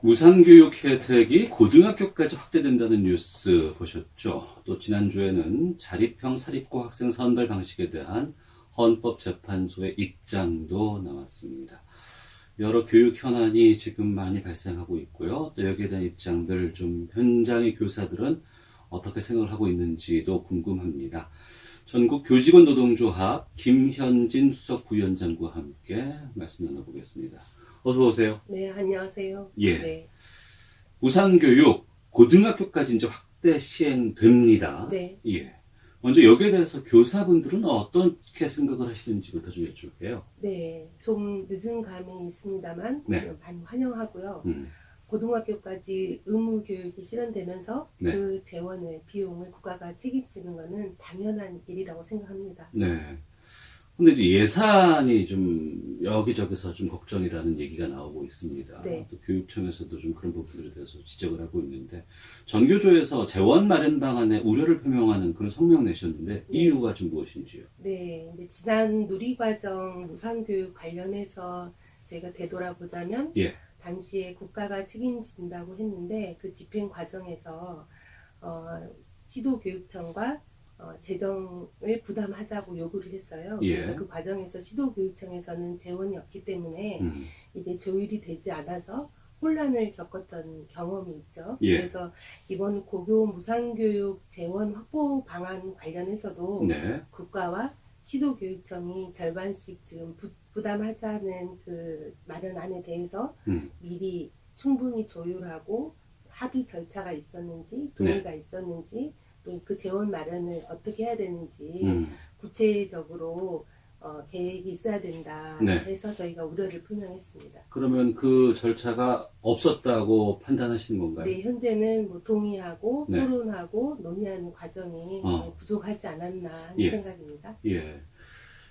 무상교육 혜택이 고등학교까지 확대된다는 뉴스 보셨죠? 또 지난주에는 자립형 사립고 학생 선발 방식에 대한 헌법재판소의 입장도 나왔습니다. 여러 교육 현안이 지금 많이 발생하고 있고요. 또 여기에 대한 입장들 좀 현장의 교사들은 어떻게 생각을 하고 있는지도 궁금합니다. 전국 교직원 노동조합 김현진 수석 부위원장과 함께 말씀 나눠보겠습니다. 어서 오세요. 네, 안녕하세요. 예. 네. 우상교육 고등학교까지 이제 확대 시행됩니다. 네. 예. 먼저 여기에 대해서 교사분들은 어떻게 생각을 하시는지부터 좀 여쭐게요. 네. 좀 늦은 감이 있습니다만 네. 많이 환영하고요. 음, 고등학교까지 의무 교육이 실현되면서 네. 그 재원을 비용을 국가가 책임지는 것은 당연한 일이라고 생각합니다. 네. 근데 이제 예산이 좀 여기저기서 좀 걱정이라는 얘기가 나오고 있습니다. 네. 또 교육청에서도 좀 그런 부분들에 대해서 지적을 하고 있는데 전교조에서 재원 마련 방안에 우려를 표명하는 그런 성명 내셨는데 네. 이유가 좀 무엇인지요? 네. 지난 누리과정 무상교육 관련해서 제가 되돌아보자면 예. 당시에 국가가 책임진다고 했는데 그 집행 과정에서 어, 시도교육청과 어, 재정을 부담하자고 요구를 했어요. 예. 그래서 그 과정에서 시도교육청에서는 재원이 없기 때문에 음, 이게 조율이 되지 않아서 혼란을 겪었던 경험이 있죠. 예. 그래서 이번 고교 무상교육 재원 확보 방안 관련해서도 네. 국가와 시도교육청이 절반씩 지금 부, 부담하자는 그 마련안에 대해서 음, 미리 충분히 조율하고 합의 절차가 있었는지 동의가 있었는지 또 그 재원 마련을 어떻게 해야 되는지 음. 구체적으로 어, 계획이 있어야 된다 네. 해서 저희가 우려를 표명했습니다. 그러면 그 절차가 없었다고 판단하시는 건가요? 네, 현재는 뭐 동의하고 네. 토론하고 논의하는 과정이 어. 어, 부족하지 않았나 하는 예. 생각입니다. 예.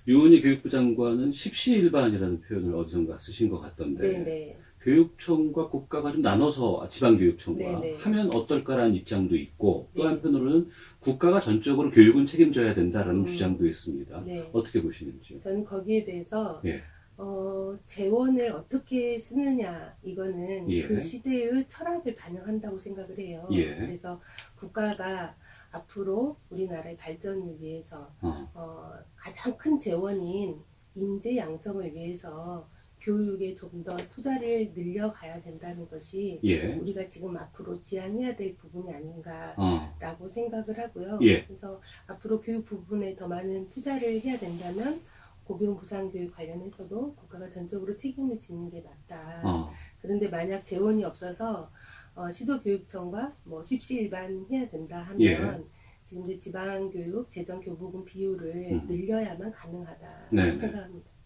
유은희 교육부 장관은 십시일반이라는 표현을 어디선가 쓰신 것 같던데 네, 네. 교육청과 국가가 좀 나눠서 지방교육청과 네, 네. 하면 어떨까라는 입장도 있고 또 네. 한편으로는 국가가 전적으로 교육은 책임져야 된다라는 음. 주장도 있습니다. 네. 어떻게 보시는지요? 저는 거기에 대해서 예. 어, 재원을 어떻게 쓰느냐 이거는 예. 그 시대의 철학을 반영한다고 생각을 해요. 예. 그래서 국가가 앞으로 우리나라의 발전을 위해서 어, 어, 가장 큰 재원인 인재 양성을 위해서 교육에 좀더 투자를 늘려가야 된다는 것이 예. 우리가 지금 앞으로 지향해야 될 부분이 아닌가 어, 라고 생각을 하고요. 예. 그래서 앞으로 교육 부분에 더 많은 투자를 해야 된다면 고교 무상교육 관련해서도 국가가 전적으로 책임을 지는 게 맞다. 어, 그런데 만약 재원이 없어서 어, 시도교육청과 뭐 십시일반 해야 된다 하면 예. 지금 이제 지방교육 재정 교부금 비율을 음. 늘려야만 가능하다고 네, 네. 생각합니다.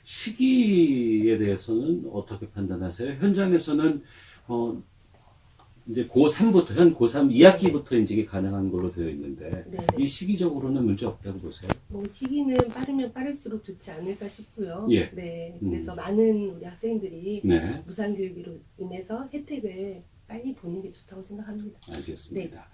어. 시기에 대해서는 어떻게 판단하세요? 현장에서는 어, 이제 고3부터 현 고3 2학기부터 이제 이게 가능한 걸로 되어 있는데 네. 이 시기적으로는 문제 없다고 보세요. 뭐 시기는 빠르면 빠를수록 좋지 않을까 싶고요. 예. 네. 음. 그래서 많은 우리 학생들이 네, 무상교육으로 인해서 혜택을 빨리 보는 게 좋다고 생각합니다. 알겠습니다.